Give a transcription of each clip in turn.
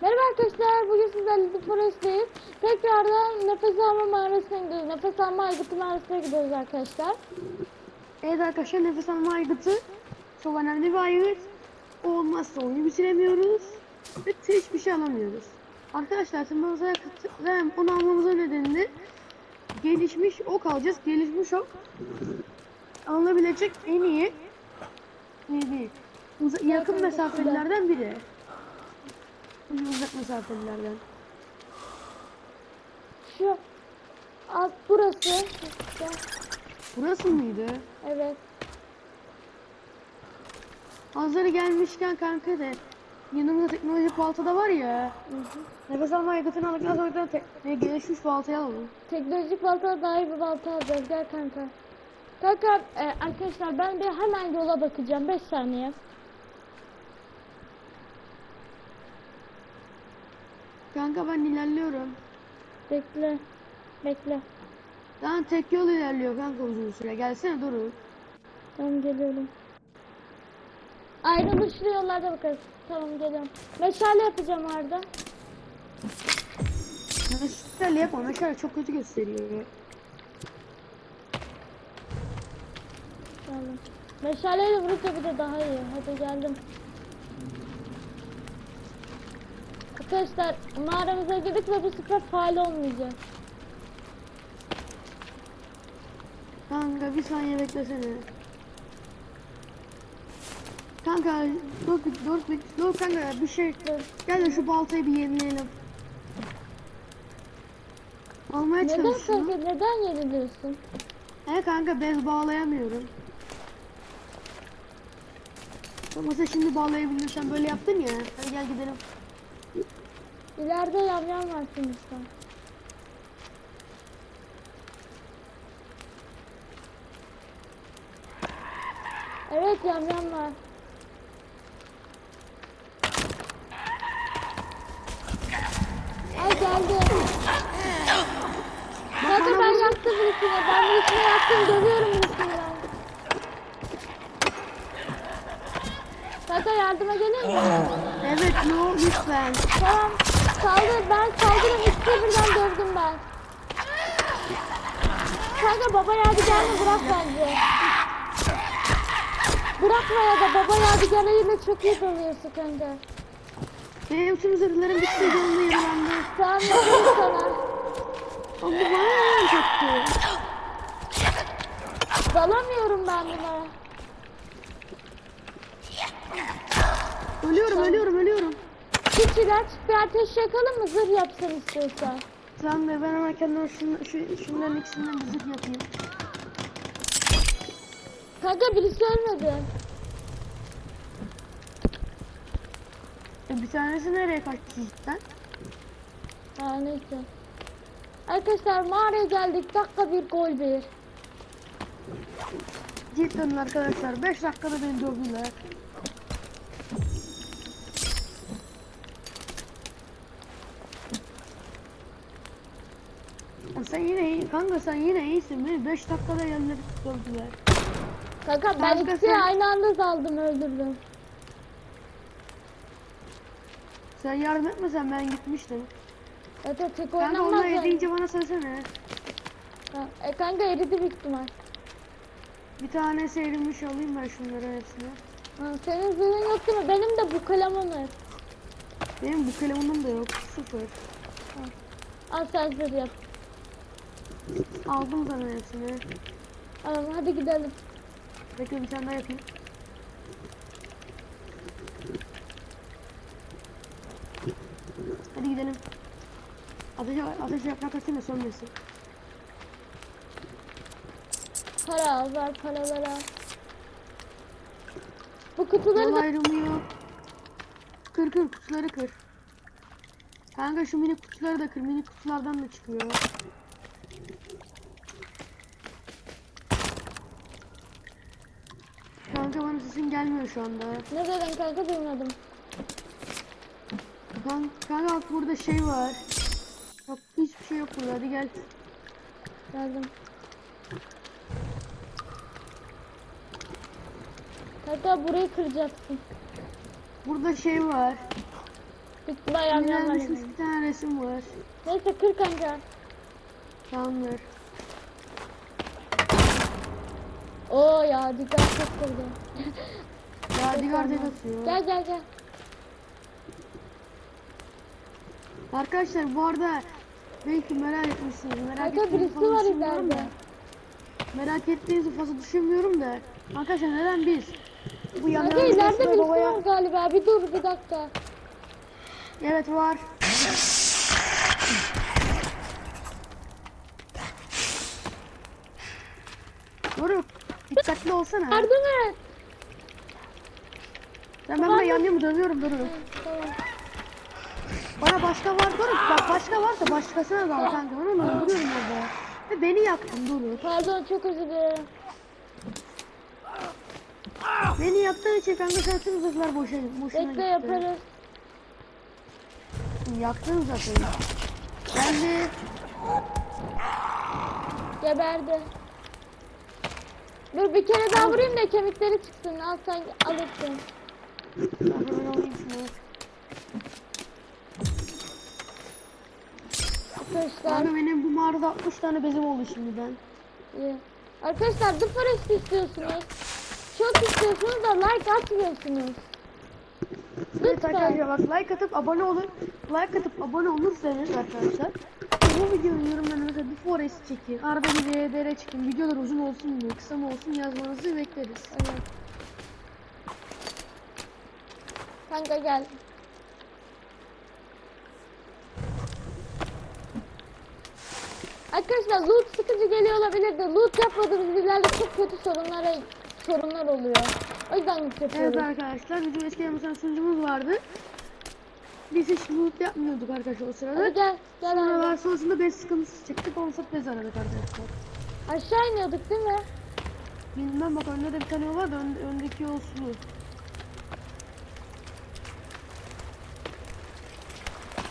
Merhaba arkadaşlar, bugün sizlerle The Forest'teyiz. Tekrardan nefes alma mağarasına gidiyoruz. Nefes alma aygıtı mağarasına gidiyoruz arkadaşlar. Evet arkadaşlar nefes alma aygıtı çok önemli bir aygıt. O olmazsa oyunu bitiremiyoruz ve hiçbir şey alamıyoruz. Arkadaşlar tırmanız aygıtı onu almamızın nedeni gelişmiş ok alacağız. Gelişmiş ok alınabilecek en iyi iyi değil. Yakın mesafelilerden biri. Uzak mesafelilerden. Şu alt burası. İşte, Burası mıydı? evet. Hazır gelmişken kanka de yanımızda teknolojik balta da var ya. Nefes alma aygıtını aldıktan sonra da tek, e, gelişmiş baltayı alalım. Teknolojik balta daha iyi bir balta alacağız. Gel kanka. Kanka e, arkadaşlar ben bir hemen yola bakacağım. 5 saniye. Kanka ben ilerliyorum. Bekle. Bekle. Daha tek yol ilerliyor kanka uzun süre. Gelsene Doruk. Tamam geliyorum. Ayrılışlı yollarda bakarız. Tamam geliyorum. Meşale yapacağım Arda. Meşale yapma. Meşale çok kötü gösteriyor. Geldim. Meşaleyle vurunca bir de daha iyi. Hadi geldim. Arkadaşlar mağaramıza girdik ve bu sefer faal olmayacak. Kanka bir saniye beklesene. Kanka dur dur dur dur kanka bir şey gel de şu baltayı bir yenileyelim. Almaya Neden çalış şunu. kanka neden yeniliyorsun? He kanka bez bağlayamıyorum. Ama sen şimdi bağlayabilirsen böyle yaptın ya. Hadi gel gidelim. İleride yamyam var sonuçta. Evet yamyam var. Ay geldi. Kanka ben yaktım birisini. Ben birisini yaktım. Dövüyorum birisini ben. Kanka yardıma gelir mi? Evet no lütfen. Tamam. Saldır. Ben saldırın. İkisi birden dövdüm ben. Kanka baba yadigarını bırak bence. Bırakma ya da baba yadigarıyla çok iyi dalıyorsun kanka. Benim tüm zırhlarım bitti canlı yaralandı. Tamam yaparım sana. Ama bana yalan çaktı. Dalamıyorum ben buna. Ölüyorum ölüyorum ölüyorum. İlaç bir ateş yakalım mı zırh yapsın istiyorsan. Tamam be ben hemen kendime şunu, şu, şunların ikisinden bir zırh yapayım. Kanka birisi ölmedi. E, bir tanesi nereye kaçtı cidden? Ha neyse. Arkadaşlar mağaraya geldik. Dakika bir gol bir. Cidden arkadaşlar 5 dakikada beni dövdüler. Ya Sen yine iyi, kanka sen yine iyisin. Beni 5 dakikada yerleri dövdüler. Kanka ben Kanka ikisini sen- aynı anda daldım öldürdüm. Sen yardım etmesen ben gitmiştim. Evet tek Kanka oynanmaz onlar yani. bana söylesene. Ha, E kanka eridi büyük ihtimal. Bir tane seyrilmiş alayım ben şunları hepsini. Ha, senin zırhın yok değil mi? Benim de bu kalemim var. Benim bu kalemunum da yok. Sıfır. Al sen zırh yap. Aldım sana hepsini. Tamam hadi gidelim. Bekle bir tane daha yapayım. Hadi gidelim. Ateş, ateş yapmak atayım da sönmesin. Para al ver paraları al. Bu kutuları Yol da ayrımı yok. Kır kır kutuları kır. Kanka şu mini kutuları da kır. Mini kutulardan da çıkıyor. Kanka bana sesin gelmiyor şu anda. ne dedin kanka duymadım. Kanka, kanka bak burada şey var. Yok hiçbir şey yok burada. Hadi gel. Geldim. Kanka burayı kıracaksın. Burada şey var. Yanlar. düşmüş bir tane resim var. Neyse kır kanka. Tamamdır. Oo ya dikkat çok kırdı. Yadigar tek atıyor. Gel gel gel. Arkadaşlar bu arada belki merak etmişsiniz. Merak Kanka ettiğinizi birisi fazla var düşünmüyorum ileride. da. Merak ettiğinizi fazla düşünmüyorum da. Arkadaşlar neden biz? Bu Kanka yanlarımızda ileride birisi var galiba. Bir dur bir dakika. Evet var. Doruk dikkatli olsana. Yardım et. Ben, ben yan yana dönüyorum. Tamam. Bana başka var Doruk. Bak başka varsa başkasına dal kanka. Onu öldürüyorum orada. Ve beni yaktın Doruk. Pardon çok özür dilerim. Beni yaktığın için kanka sen tüm zırhlar boşa, boşuna Bekle gitti. yaparız. Yaktın zaten. Geldi. Geberdi. Dur bir kere daha vurayım da kemikleri çıksın. Al sen alırsın. Ben. Arkadaşlar. Kanka benim bu mağarada 60 tane bezim oldu şimdiden. iyi. Arkadaşlar The Forest istiyorsunuz. Çok istiyorsunuz da like atmıyorsunuz. Evet Lütfen. arkadaşlar bak like atıp abone olun. Like atıp abone olursanız arkadaşlar. Bu videonun yorumlarına mesela bir forest çekin. Arada bir VDR çıkın. Videolar uzun olsun mu kısa mı olsun yazmanızı bekleriz. Evet. Kanka gel. Arkadaşlar loot sıkıcı geliyor olabilir de loot yapmadığımız yerlerde çok kötü sorunlara sorunlar oluyor. O yüzden loot Evet yapıyoruz. arkadaşlar bizim eskiden mesela sunucumuz vardı. Biz hiç loot yapmıyorduk arkadaşlar o sırada. Hadi gel, gel Sonra abi. sonrasında bez sıkıntısı çıktı. Konsert bez aradık arkadaşlar. Aşağı iniyorduk değil mi? Bilmem bak önde de bir tane yol var da ön, öndeki yol sulu.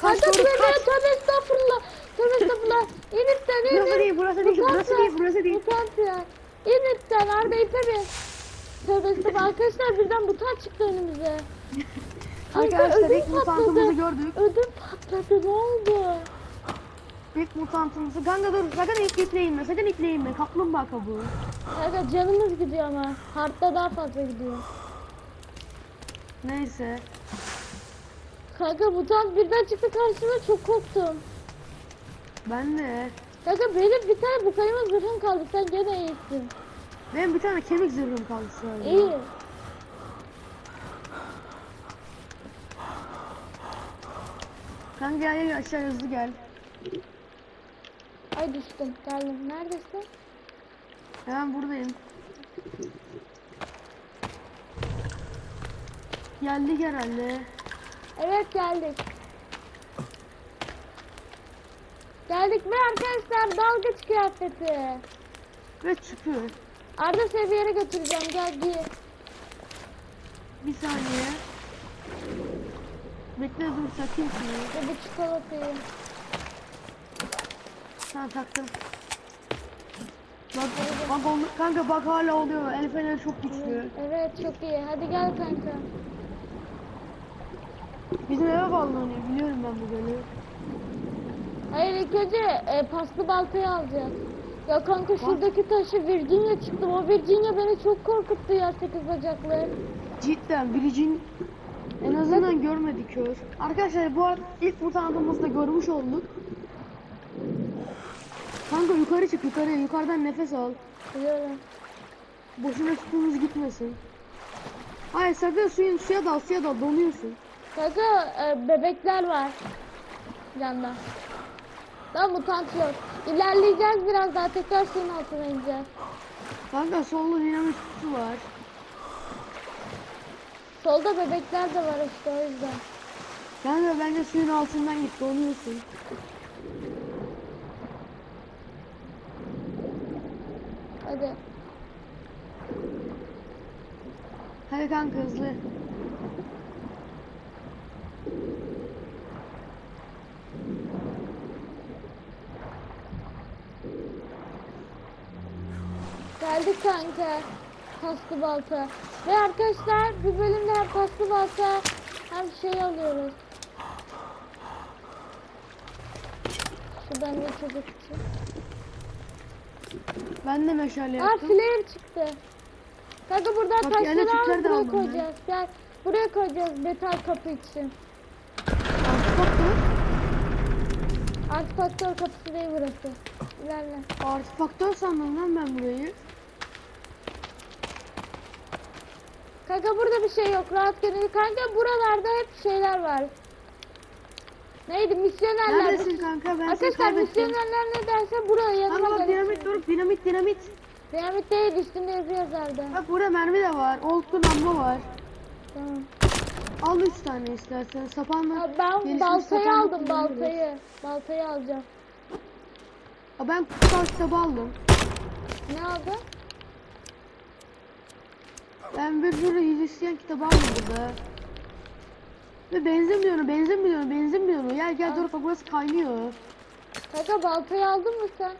Kaç Kanka doğru buraya kaç. tövbe estağfurullah. Tövbe estağfurullah. İnipten in. Burası değil, burası değil, burası değil, burası değil. Mutant ya. İnipten Arda ipe bin. Tövbe estağfurullah. Arkadaşlar birden mutant çıktı önümüze. Arkadaşlar ilk mutantımızı gördük. Ödüm patladı ne oldu? İlk mutantımızı. Kanka dur sakın ilk iple inme. Sakın iple inme. Kaplumbağa kabuğu. Kanka canımız gidiyor ama. Hardta daha fazla gidiyor. Neyse. Kanka mutant birden çıktı karşıma çok korktum. Ben de. Kanka benim bir tane bu kayma zırhım kaldı sen gene iyisin. Benim bir tane kemik zırhım kaldı sadece. İyi. Kanka gel gel aşağı hızlı gel. Ay düştüm geldim. Neredesin? Hemen buradayım. Geldik herhalde. Evet geldik. Geldik ve arkadaşlar dalgıç kıyafeti. Ve çıkıyor. Arda yere götüreceğim gel giy. Bir saniye. Bekle dur takayım şunu. Ve bu çikolatayı. Tamam taktım. Bak, bak oldu- kanka bak hala oluyor. El feneri çok güçlü. Evet çok iyi. Hadi gel kanka. Bizim eve bağlanıyor. Biliyorum ben bu gölü. Hayır ilk önce e, paslı baltayı alacağız. Ya kanka şuradaki taşı Virginia çıktı. O Virginia beni çok korkuttu ya sekiz bacaklı. Cidden Virgin en azından görmedik kör. Arkadaşlar bu arada ilk mutantımızda görmüş olduk. Kanka yukarı çık yukarı. Yukarıdan nefes al. Biliyorum. Boşuna tutumuz gitmesin. Hayır sakın suyun suya dal suya dal donuyorsun. Kanka e, bebekler var. Canda. Daha mutant yok. İlerleyeceğiz biraz daha tekrar suyun altına ineceğiz. Kanka solda dinamit kutusu var. Solda bebekler de var işte o yüzden. Kanka bence suyun altından git donuyorsun. Hadi. Hadi kanka hızlı. Geldik kanka paslı balta. Ve arkadaşlar bu bölümde hem paslı balta hem şey alıyoruz. Şu bende çocuk için. Ben de meşale yaptım. Aa flare çıktı. Kanka buradan Bak, taşları alıp buraya koyacağız. Ben. Gel buraya koyacağız metal kapı için. Artifaktör kapısı değil burası. İlerle. Artifaktör sandım lan ben burayı. Kanka burada bir şey yok. Rahat gelin. Kanka buralarda hep şeyler var. Neydi? Misyonerler. Neredesin kanka ben Arkadaşlar misyonerler ne derse buraya yanıma Kanka gelin. dinamit dur dinamit dinamit. Dinamit değil üstünde yazıyor zaten. Bak burada mermi de var. Old'un amma var. Tamam. Al 3 tane istersen. Sapanla. Ha, ben baltayı aldım baltayı. Baltayı alacağım. Ha, ben kutsal kitabı aldım. Ne aldın? Ben bir sürü Hristiyan kitabı aldım burada. Ve bidonu, benzin bidonu. Gel gel dur bak burası kaynıyor. Kanka baltayı aldın mı sen?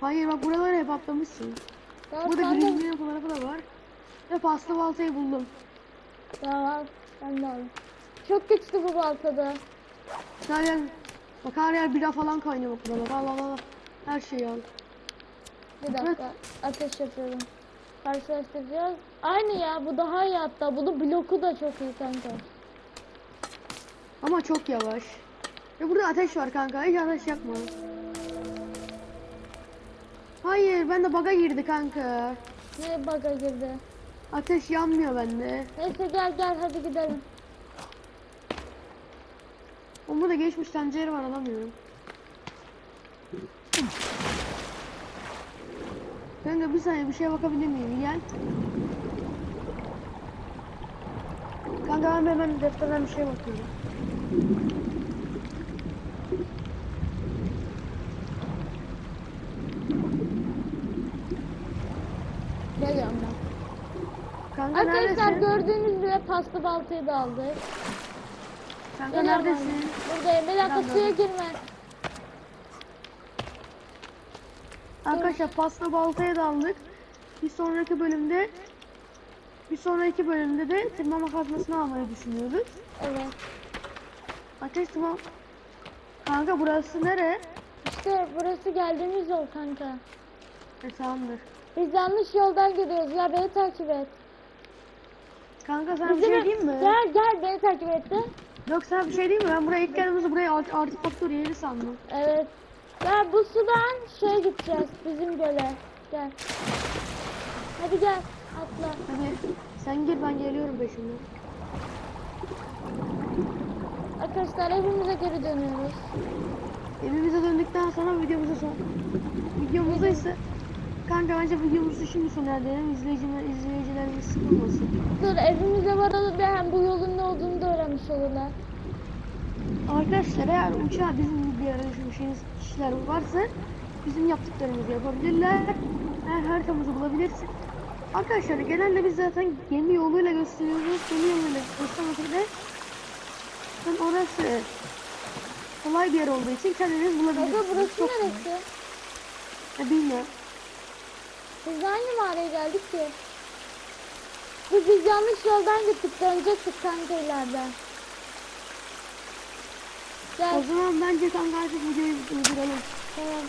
Hayır bak buraları hep atlamışsın. Tamam Burada. Green fotoğrafı da var. Ve paslı baltayı buldum. Tamam. Ben de aldım. Çok güçlü bu baltada. Yer, bak her yer bira falan kaynıyor bak burada. Bak al al al. Her şeyi al. Bir dakika. Ateş yapıyorum. Karşılaştıracağız. Aynı ya bu daha iyi hatta. Bunun bloku da çok iyi kanka. Ama çok yavaş. Ve burada ateş var kanka. Hiç ateş yakma. Hayır ben de baga girdi kanka. Ne baga girdi. Ateş yanmıyor bende. Neyse gel gel hadi gidelim. Onda da geçmiş tencere var alamıyorum. Kanka bir saniye bir şeye bakabilir miyim? Gel. Kanka ben hemen defterden bir şeye bakıyorum. Geliyorum ben. Kanka Arkadaşlar neredesin? gördüğünüz gibi paslı baltayı da aldık. Kanka Geliyorum neredesin? ben. Buradayım. Bir dakika suya girme. Arkadaşlar pasta baltaya daldık. Bir sonraki bölümde bir sonraki bölümde de tırmanma kazmasını almayı düşünüyoruz. Evet. Ateş tırman... Kanka burası nere? İşte burası geldiğimiz yol kanka. E tamamdır. Biz yanlış yoldan gidiyoruz ya beni takip et. Kanka sana bir Bizi şey diyeyim mi? Gel gel beni takip et de. Yok sana bir şey diyeyim mi? Ben buraya ilk geldiğimizde buraya art artifaktör yeri sandım. Evet. Ya bu sudan şeye gideceğiz bizim göle. Gel. Hadi gel atla. Hadi sen gir ben geliyorum peşinden. Arkadaşlar evimize geri dönüyoruz. Evimize döndükten sonra videomuza son. Videomuza ise Kanka bence videomuzu şimdi sona erdirelim. İzleyiciler, izleyicilerimiz sıkılmasın. Dur evimize varalım da hem bu yolun ne olduğunu da öğrenmiş olurlar. Arkadaşlar eğer uçağa bizim bir arada düşünmüşseniz kişiler varsa bizim yaptıklarımızı yapabilirler. Eğer haritamızı bulabilirsin. Arkadaşlar genelde biz zaten gemi yoluyla gösteriyoruz. Gemi yoluyla göstermesek de ben orası kolay bir yer olduğu için kendiniz bulabilirsiniz. Kanka burası Çok neresi? Ya bilmiyorum. Biz hangi mağaraya geldik ki? Biz, biz yanlış yoldan gittik dönecektik kanka ileriden. O Gel zaman bence kanka artık videoyu durduralım. tamam.